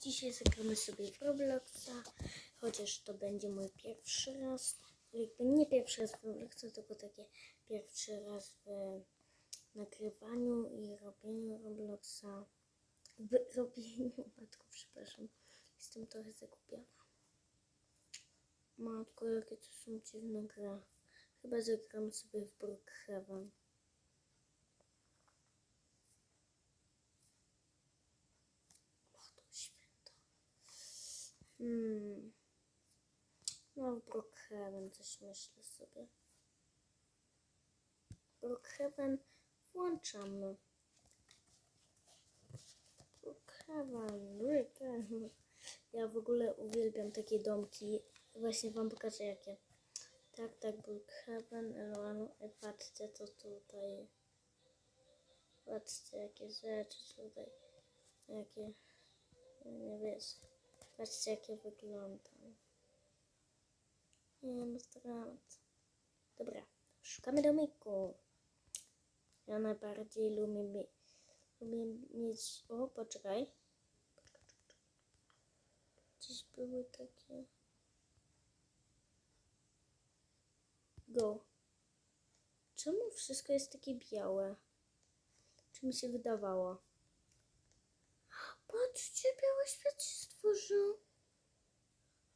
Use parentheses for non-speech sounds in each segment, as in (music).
Dzisiaj zagramy sobie w Robloxa, chociaż to będzie mój pierwszy raz. Jakby nie pierwszy raz w Robloxa, tylko takie pierwszy raz w nagrywaniu i robieniu Robloxa. W robieniu, (laughs) matko, przepraszam. Jestem trochę zagubiona. Matko, jakie to są dziwne gry. Chyba zagram sobie w Brookhaven. Hmm. No, Brookhaven coś myślę sobie. Brookhaven włączamy. Brookhaven, Brookhaven. Ja w ogóle uwielbiam takie domki. Właśnie wam pokażę jakie. Tak, tak, Brookhaven, Eloano. E, patrzcie co tutaj. Patrzcie jakie rzeczy tutaj. Jakie. ja Nie wiesz. Patrzcie jakie wyglądam. Nie no dramat. Dobra, szukamy domiku. Ja najbardziej lubię, lubię mieć... O, poczekaj. Gdzieś były takie... Go. Czemu wszystko jest takie białe? Czy mi się wydawało? Patrzcie, biały świat się stworzył.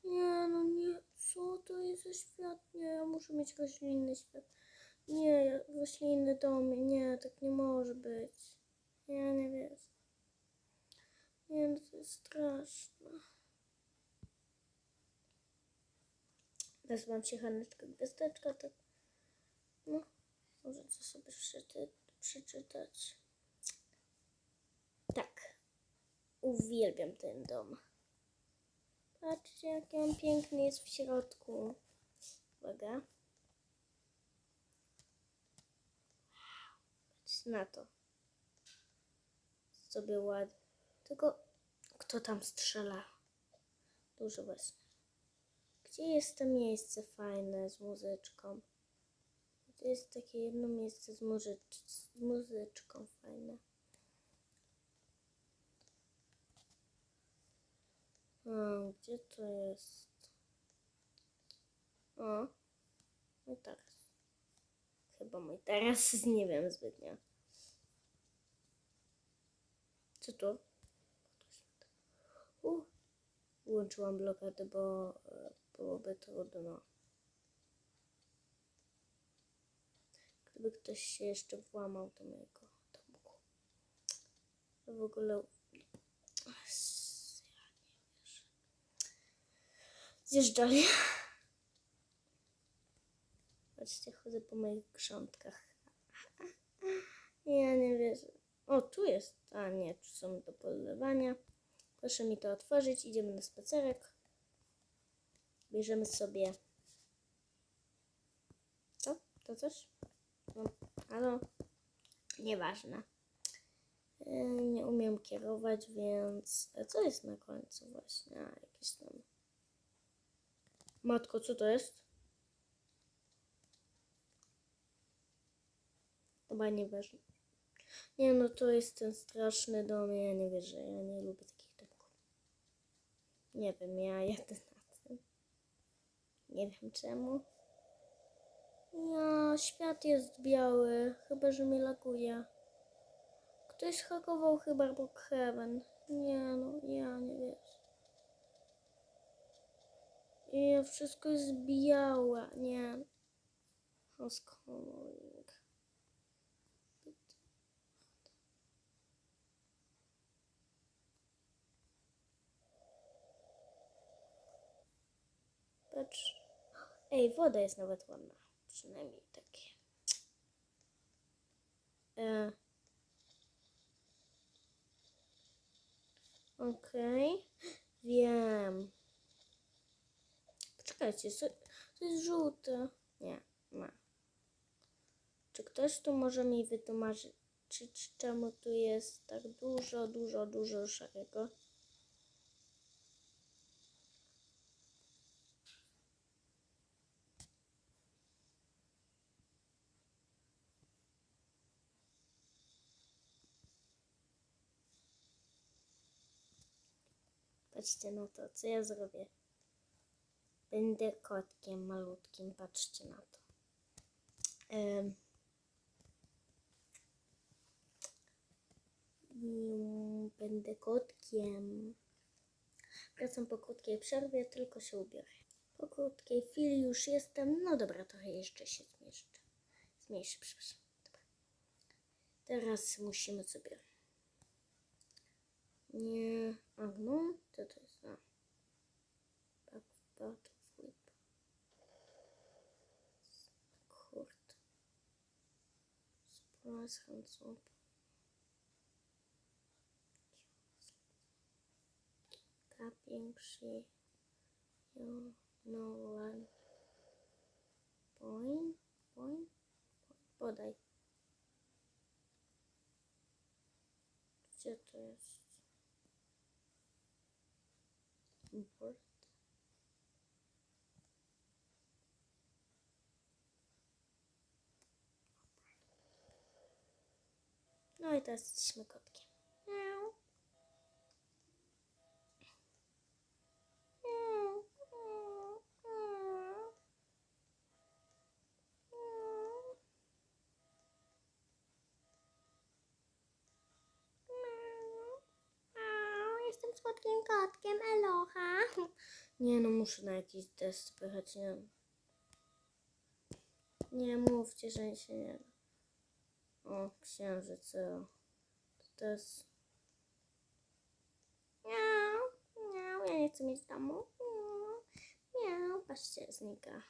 Nie, no nie. Co to jest za świat? Nie, ja muszę mieć roślinny świat. Nie, ja- roślinny dom. Nie, tak nie może być. Ja nie wiem. Nie, no to jest straszne. Nazywam się Haneczka Gwiazdeczka, tak. No, możecie sobie przeczy- przeczytać. Tak. Uwielbiam ten dom. Patrzcie, jaki on piękny jest w środku. Uwaga. Patrzcie na to. Sobie ładnie. Tylko kto tam strzela? Dużo właśnie. Gdzie jest to miejsce fajne z muzyczką? Gdzie jest takie jedno miejsce z, muzycz- z muzyczką fajne? Gdzie to jest? O, mój taras. Chyba mój taras, (laughs) nie wiem zbytnio. Co to? U, włączyłam blokadę, bo e, byłoby trudno. Gdyby ktoś się jeszcze włamał do mojego domku. W ogóle... Zjeżdżali. Patrzcie, chodzę po moich grządkach. Ja nie wierzę. O, tu jest. A nie, tu są do polewania. Proszę mi to otworzyć. Idziemy na spacerek. Bierzemy sobie. Co? To coś? No, halo? Nieważne. Yy, Nie umiem kierować, więc. a Co jest na końcu właśnie? A, jakieś tam. Matko, co to jest? Chyba nieważne. Nie no, to jest ten straszny dom. Ja nie wierzę, ja nie lubię takich domków. Nie wiem, ja jadę na tym. Nie wiem czemu. Ja, świat jest biały. Chyba, że mnie laguje. Ktoś hakował chyba Brookhaven. Nie no, ja nie wierzę. Wszystko jest białe. Nie. Homeschooling. Patrz. Ej, woda jest nawet ładna. Przynajmniej takie. E. Okej. Wiem. Poczekajcie, co- to jest żółte. Nie, ma. Czy ktoś tu może mi wytłumaczyć, czemu tu jest tak dużo, dużo, dużo szarego? Patrzcie na to, co ja zrobię. Będę kotkiem malutkim, patrzcie na to. Będę kotkiem. Wracam po krótkiej przerwie, tylko się ubiorę. Po krótkiej chwili już jestem. No dobra, trochę jeszcze się zmieszczę. Zmniejszę, przepraszam. Dobra. Teraz musimy sobie. Nie. A no, co to Surprise hands up. Tapping she you no one point point podaj. Gdzie to jest? Import. No i teraz jesteśmy kotkiem. Jestem słodkim kotkiem, Elocha. Nie no, muszę na jakiś test spychać, nie Nie mówcie, że się nie da. O, księżyc. To jest... Miau, miau, ja nie chcę mieć domu. Miau, miau, patrzcie, znika.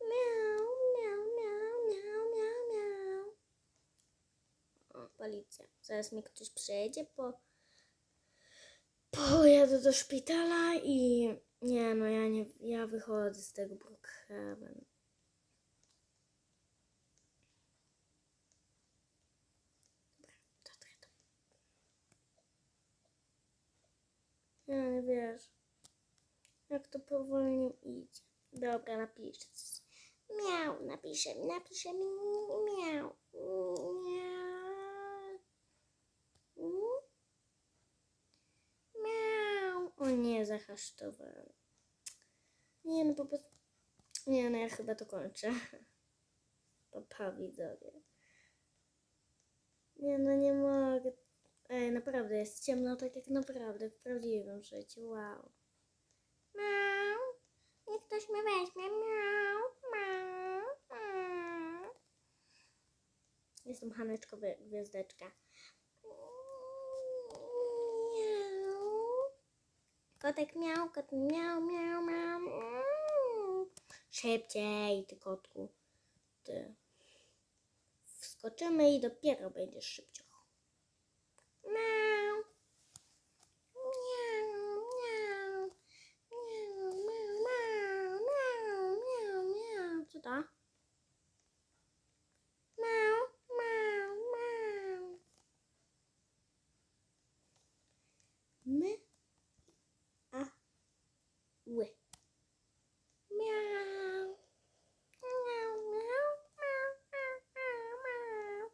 Miau, miau, miau, miau, miau, miau. O, policja. Zaraz mi ktoś przyjedzie, po... Pojadę do szpitala i... Nie no, ja nie... Ja wychodzę z tego Brookhaven. Nie wiesz. Jak to powolnie idzie. Dobra, napiszę coś. Miał, napiszę, napiszę mi miał. Miał. Miał. O nie, zahasztowałem. Nie no, po prostu... Nie no, ja chyba to kończę. (laughs) Papa widzowie. Nie no, nie mogę. Ej, naprawdę jest ciemno, tak jak naprawdę w prawdziwym życiu. Wow. Miau. Niech ktoś mnie weźmie. Miau. Miau. Miau. Jestem Haneczko Gwiazdeczka. Miau. Kotek miał, kot miał, miał, miał. Mm. Szybciej, ty kotku. Ty. Wskoczymy i dopiero będziesz szybciej. Miau. Miau, miau. Miau, miau, miau, miau, miau, miau. Co to? Miau, miau, miau. My, a, ły. Miau. Miau, miau, miau, miau, miau, miau.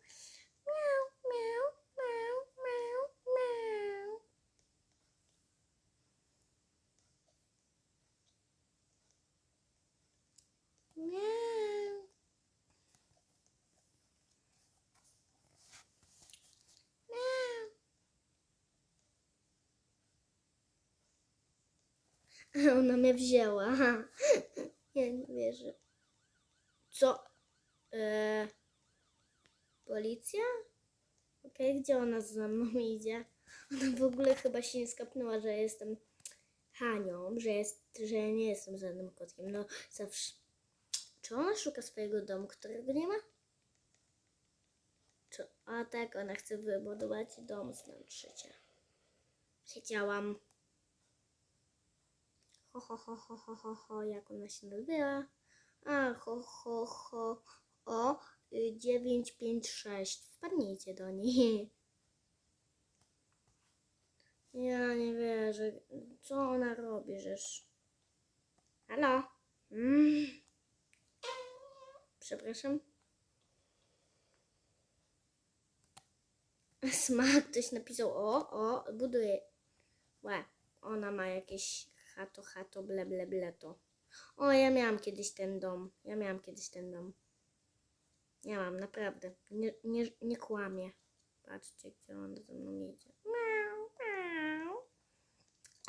Miau, miau, miau, miau, miau. Miau. Miau. (laughs) Ona mnie wzięła. (laughs) Ja nie wierzę. Co? E, policja? Okej, gdzie ona za mną (laughs) idzie? Ona w ogóle chyba się nie skapnęła, że jestem Hanią, że, jest, że nie jestem żadnym kotkiem. No zawsze. Czy ona szuka swojego domu, którego nie ma? Czy, a tak, ona chce wybudować dom z wnętrzycia. Wiedziałam. Ho, ho, ho, ho, ho, ho, ho, jak ona się nazywa? A, ho, ho, ho, o, y, 956. Wpadnijcie do niej. (laughs) Ja nie wierzę. Co ona robi, żeż... Halo? Mm. Przepraszam. (laughs) Smak ktoś napisał o, o, buduje. Łe, ona ma jakieś chato, chato, ble, ble, ble to. O, ja miałam kiedyś ten dom. Ja miałam kiedyś ten dom. Miałam, naprawdę. Nie, nie, nie kłamie. Patrzcie, gdzie ona ze mną jedzie. Miau, miau.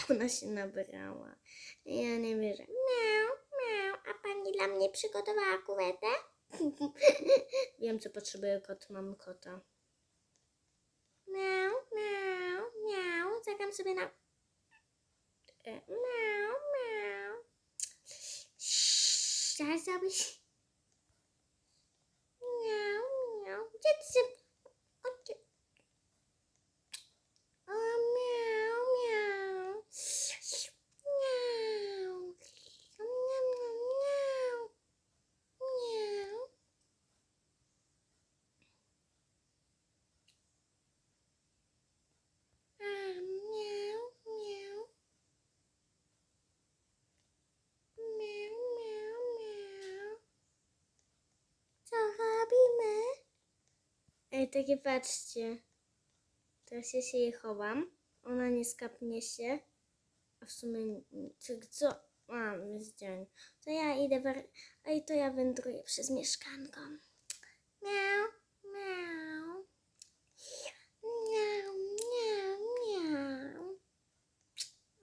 Ona się nabrała. Ja nie wierzę. Miau, miau. A pani dla mnie przygotowała kuwetę? (laughs) Wiem, co potrzebuje kot. Mam kota. Miau, miau, miau. Zagram sobie na... E, miau. Zaraz zrobisz... Miau, miau. Gdzie ty się... O, gdzie... O, miau, miau. Miau. Miau, miau, miau. Miau. A, miau, miau. Miau, miau, miau. Co robimy? Ej, takie patrzcie. Teraz ja się jej chowam. Ona nie skapnie się. A w sumie co? co? A, dzień. To ja idę. Wer... Ej, to ja wędruję przez mieszkanko. Miau, miau. Miau, miau, miau.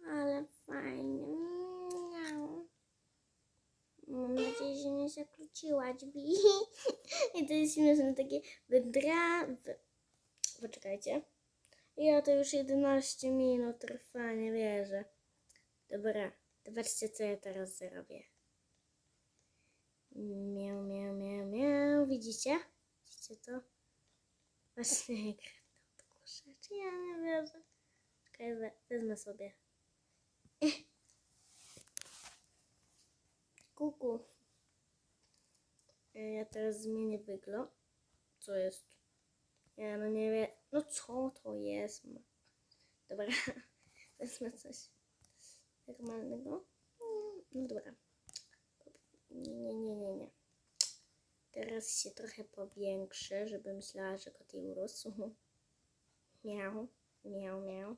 Ale fajnie. Miau. Mam zakłóciła drzwi. (laughs) I to jest śmieszne, takie wydra... wy- Poczekajcie. Ja to już 11 minut trwa, nie wierzę. Dobra, zobaczcie co ja teraz zrobię. Miau, miau, miau, miau. Widzicie? Widzicie to? Właśnie (laughs) jak odkurzacz. Ja nie wierzę. Czekaj, we- wezmę sobie. Kuku. Ja teraz zmienię wygląd. Co jest? Ja no nie wiem. No co to jest? Dobra. (laughs) Wezmę coś normalnego. No dobra. Nie, nie, nie, nie, nie. Teraz się trochę powiększę, żeby myślała, że kot jej urósł. (laughs) Miał, miał, miał.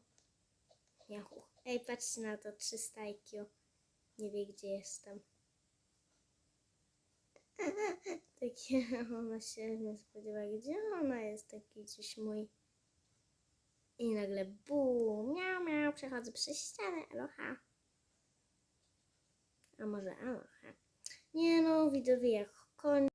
Miał. Ej, patrzcie na to, 300 IQ. Nie wie, gdzie jestem. (laughs) Takie ona się nie spodziewa, gdzie ona jest, taki gdzieś mój. I nagle bum, miał, miał, przechodzę przez ścianę, aloha. A może aloha? Nie no, widzowie, jak koń.